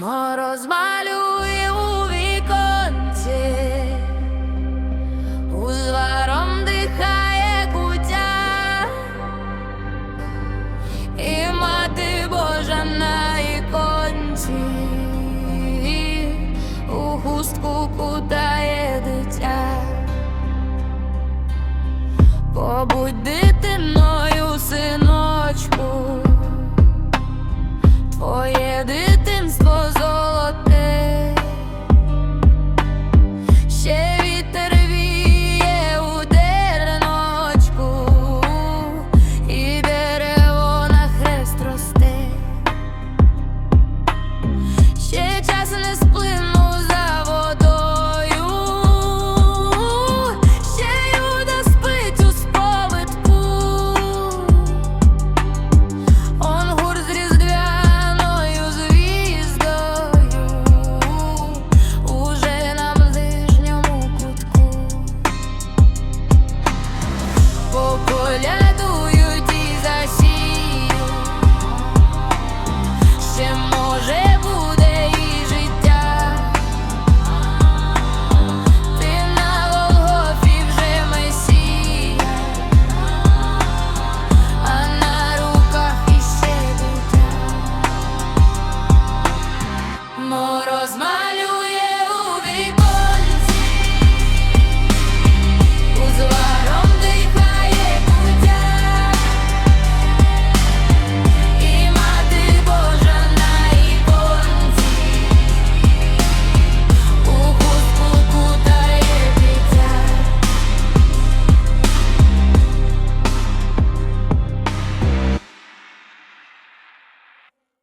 Мороз малює у віконці, узваром дихає кутя, і мати Божа на іконці, у густку кутає дитя, побудь. just listen. was my